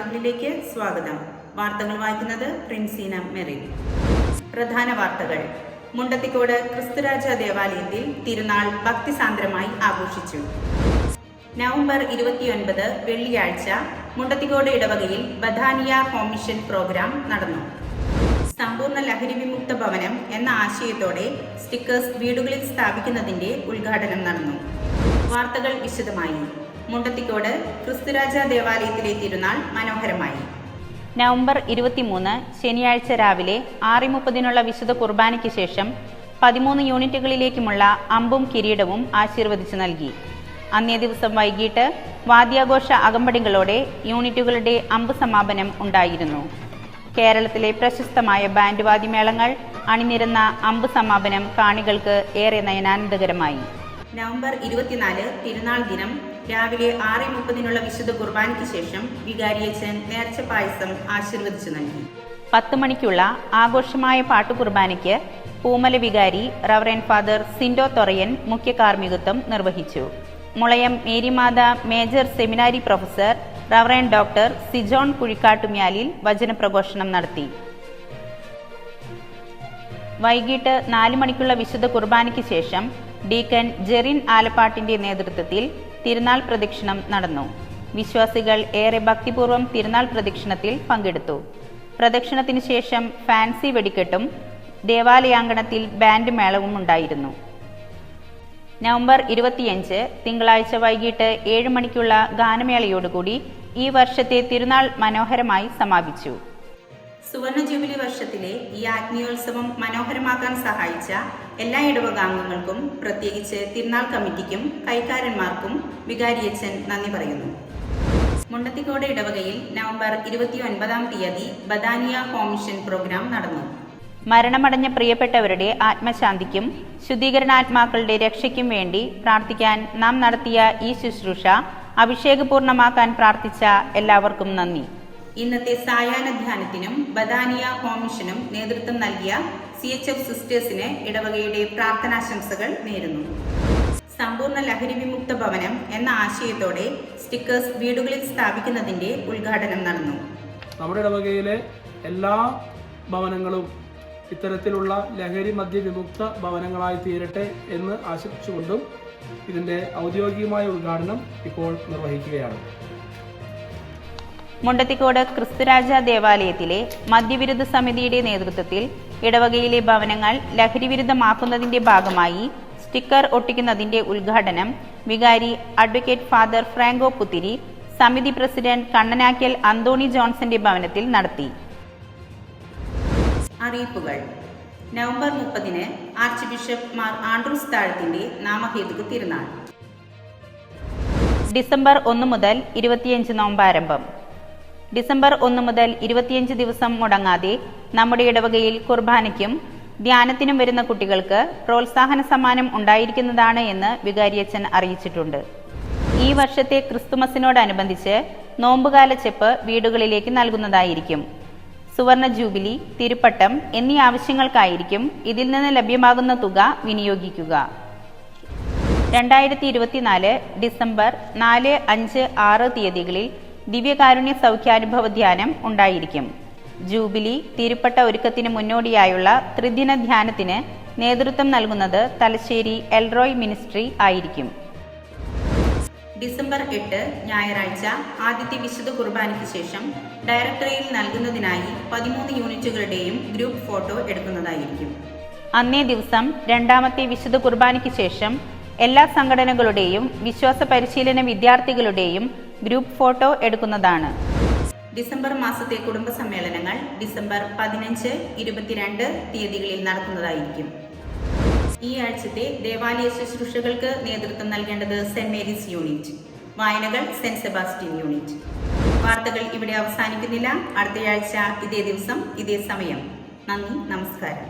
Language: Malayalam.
വാർത്തകളിലേക്ക് സ്വാഗതം. വാർത്തകൾ വായിക്കുന്നത് പ്രിൻസീന മെറി പ്രധാന വാർത്തകൾ. മുണ്ടത്തിക്കോട് ക്രിസ്തുരാജ ദേവാലയത്തിൽ തിരുനാൾ ഭക്തിസാന്ദ്രമായി ആഘോഷിച്ചു. നവംബർ ഇരുപത്തിയൊൻപത് വെള്ളിയാഴ്ച മുണ്ടത്തിക്കോട് ഇടവകയിൽ ബഥാനിയ ഹോം മിഷൻ പ്രോഗ്രാം നടന്നു. സമ്പൂർണ ലഹരി വിമുക്ത ഭവനം എന്ന ആശയത്തോടെ സ്റ്റിക്കേഴ്സ് വീടുകളിൽ സ്ഥാപിക്കുന്നതിന്റെ ഉദ്ഘാടനം നടന്നു. വാർത്തകൾ വിശദമായി. മുണ്ടത്തിക്കോട് ക്രിസ്തുരാജ ദേവാലയത്തിലെ തിരുനാൾ മനോഹരമായി. നവംബർ ഇരുപത്തിമൂന്ന് ശനിയാഴ്ച രാവിലെ ആറ് മുപ്പതിനുള്ള വിശുദ്ധ കുർബാനയ്ക്ക് ശേഷം പതിമൂന്ന് യൂണിറ്റുകളിലേക്കുമുള്ള അമ്പും കിരീടവും ആശീർവദിച്ചു നൽകി. അന്നേ ദിവസം വൈകിട്ട് വാദ്യാഘോഷ അകമ്പടികളോടെ യൂണിറ്റുകളുടെ അമ്പ് സമാപനം ഉണ്ടായിരുന്നു. കേരളത്തിലെ പ്രശസ്തമായ ബാൻഡ് വാദ്യമേളങ്ങൾ അണിനിരുന്ന അമ്പ് സമാപനം കാണികൾക്ക് ഏറെ നയനാനന്ദകരമായി. നവംബർ ഇരുപത്തിനാല് തിരുനാൾ ദിനം രാവിലെ ആറ് മുപ്പതിനുള്ള വിശുദ്ധ കുർബാനയ്ക്ക് ശേഷം വികാരി അച്ഛൻ നേർച്ച പായസം ആശീർവദിച്ചു നൽകി. പത്ത് മണിക്കുള്ള ആഘോഷമായ പാട്ടു കുർബാനയ്ക്ക് പൂമല വികാരി റവറൻ ഫാദർ സിൻഡോ തൊറയൻ മുഖ്യ കാർമ്മികത്വം നിർവഹിച്ചു. Mulayam Marymatha major seminary professor reverend doctor Sijon Kuzhikattumyalil വചനപ്രഘോഷണം നടത്തി. വൈകിട്ട് നാല് മണിക്കുള്ള വിശുദ്ധ കുർബാനയ്ക്ക് ശേഷം ഡീക്കൻ ജെറിൻ ആലപ്പാട്ടിന്റെ നേതൃത്വത്തിൽ തിരുനാൾ പ്രദക്ഷിണം നടന്നു. വിശ്വാസികൾ ഏറെ ഭക്തിപൂർവം തിരുനാൾ പ്രദക്ഷിണത്തിൽ പങ്കെടുത്തു. പ്രദക്ഷിണത്തിന് ശേഷം ഫാൻസി വെടിക്കെട്ടും ദേവാലയാങ്കണത്തിൽ ബാൻഡ് മേളവും ഉണ്ടായിരുന്നു. നവംബർ ഇരുപത്തിയഞ്ച് തിങ്കളാഴ്ച വൈകിട്ട് ഏഴ് മണിക്കുള്ള ഗാനമേളയോടുകൂടി ഈ വർഷത്തെ തിരുനാൾ മനോഹരമായി സമാപിച്ചു. സുവർണ ജൂബിലി വർഷത്തിലെ ഈ ആത്മീയോത്സവം മനോഹരമാക്കാൻ സഹായിച്ച എല്ലാ ഇടവകാംഗങ്ങൾക്കും പ്രത്യേകിച്ച് തിരുനാൾ കമ്മിറ്റിക്കും കൈക്കാരന്മാർക്കും വികാരിയച്ചൻ നന്ദി പറയുന്നു. മുണ്ടത്തിക്കോട് ഇടവകയിൽ നവംബർ ഇരുപത്തി ഒൻപതാം തീയതി ബദാനിയ കോമിഷൻ പ്രോഗ്രാം നടന്നു. മരണമടഞ്ഞ പ്രിയപ്പെട്ടവരുടെ ആത്മശാന്തിക്കും ശുദ്ധീകരണാത്മാക്കളുടെ രക്ഷയ്ക്കും വേണ്ടി പ്രാർത്ഥിക്കാൻ നാം നടത്തിയ ഈ ശുശ്രൂഷ അഭിഷേകപൂർണമാക്കാൻ പ്രാർത്ഥിച്ച എല്ലാവർക്കും നന്ദി. ഇന്നത്തെ സായാഹ്ന ധ്യാനത്തിനും ബദാനിയ ഹോം നേതൃത്വം നൽകിയ സി എച്ച് എഫ് സിസ്റ്റേഴ്സിന് ഇടവകയുടെ പ്രാർത്ഥനാശംസകൾ നേരുന്നു. സമ്പൂർണ ലഹരി വിമുക്ത ഭവനം എന്ന ആശയത്തോടെ സ്റ്റിക്കേഴ്സ് വീടുകളിൽ സ്ഥാപിക്കുന്നതിന്റെ ഉദ്ഘാടനം നടന്നു. നമ്മുടെ ഇടവകയിലെ എല്ലാ ഭവനങ്ങളും ഇത്തരത്തിലുള്ള ലഹരി മദ്യ വിമുക്ത ഭവനങ്ങളായി തീരട്ടെ എന്ന് ആശംസിച്ചുകൊണ്ടും ഇതിന്റെ ഔദ്യോഗികമായ ഉദ്ഘാടനം ഇപ്പോൾ നിർവഹിക്കുകയാണ്. മുണ്ടത്തിക്കോട് ക്രിസ്തുരാജ ദേവാലയത്തിലെ മദ്യവിരുദ്ധ സമിതിയുടെ നേതൃത്വത്തിൽ ഇടവകയിലെ ഭവനങ്ങൾ ലഹരിവിരുദ്ധമാക്കുന്നതിന്റെ ഭാഗമായി സ്റ്റിക്കർ ഒട്ടിക്കുന്നതിന്റെ ഉദ്ഘാടനം വികാരി അഡ്വക്കേറ്റ് ഫാദർ ഫ്രാങ്കോ പുത്തിരി സമിതി പ്രസിഡന്റ് കണ്ണനാക്കൽ അന്തോണി ജോൺസന്റെ ഭവനത്തിൽ നടത്തി. അറിയിപ്പുകൾ. നവംബർ മുപ്പതിന് ആർച്ച് ബിഷപ്പ് മാർ ആൻഡ്രൂസ് താഴത്തിന്റെ നാമഹേതുക തിരുനാൾ. ഡിസംബർ ഒന്ന് മുതൽ ഇരുപത്തിയഞ്ച് നോമ്പാരംഭം ഡിസംബർ ഒന്ന് മുതൽ ഇരുപത്തിയഞ്ച് ദിവസം മുടങ്ങാതെ നമ്മുടെ ഇടവകയിൽ കുർബാനയ്ക്കും ധ്യാനത്തിനും വരുന്ന കുട്ടികൾക്ക് പ്രോത്സാഹന സമ്മാനം ഉണ്ടായിരിക്കുന്നതാണ് എന്ന് വികാരിയച്ചൻ അറിയിച്ചിട്ടുണ്ട്. ഈ വർഷത്തെ ക്രിസ്തുമസിനോടനുബന്ധിച്ച് നോമ്പുകാല ചെപ്പ് വീടുകളിലേക്ക് നൽകുന്നതായിരിക്കും. സുവർണ ജൂബിലി തിരുപ്പട്ടം എന്നീ ആവശ്യങ്ങൾക്കായിരിക്കും ഇതിൽ നിന്ന് ലഭ്യമാകുന്ന തുക വിനിയോഗിക്കുക. രണ്ടായിരത്തി ഇരുപത്തിനാല് ഡിസംബർ നാല് അഞ്ച് ആറ് തീയതികളിൽ ദിവ്യകാരുണ്യ സൗഖ്യാനുഭവ ധ്യാനം ഉണ്ടായിരിക്കും. ജൂബിലി തിരുപ്പട്ട ഒരുക്കത്തിന് മുന്നോടിയായുള്ള ത്രിദിന ധ്യാനത്തിന് നേതൃത്വം നൽകുന്നത് തലശ്ശേരി എൽറോയ് മിനിസ്ട്രി ആയിരിക്കും. ഡിസംബർ എട്ട് ഞായറാഴ്ച ആദ്യത്തെ വിശുദ്ധ കുർബാനയ്ക്ക് ശേഷം ഡയറക്ടറിയിൽ നൽകുന്നതിനായി പതിമൂന്ന് യൂണിറ്റുകളുടെയും ഗ്രൂപ്പ് ഫോട്ടോ എടുക്കുന്നതായിരിക്കും. അന്നേ ദിവസം രണ്ടാമത്തെ വിശുദ്ധ കുർബാനയ്ക്ക് ശേഷം എല്ലാ സംഘടനകളുടെയും വിശ്വാസ പരിശീലന വിദ്യാർത്ഥികളുടെയും ഗ്രൂപ്പ് ഫോട്ടോ എടുക്കുന്നതാണ്. ഡിസംബർ മാസത്തെ കുടുംബ സമ്മേളനങ്ങൾ ഡിസംബർ പതിനഞ്ച് ഇരുപത്തിരണ്ട് തീയതികളിൽ നടക്കുന്നതായിരിക്കും. ഈ ആഴ്ചത്തെ ദേവാലയ ശുശ്രൂഷകൾക്ക് നേതൃത്വം നൽകേണ്ടത് സെന്റ് മേരീസ് യൂണിറ്റ് വായനകൾ സെന്റ് സെബാസ്റ്റ്യൻ യൂണിറ്റ്. വാർത്തകൾ ഇവിടെ അവസാനിക്കുന്നില്ല. അടുത്തയാഴ്ച ഇതേ ദിവസം ഇതേ സമയം. നന്ദി നമസ്കാരം.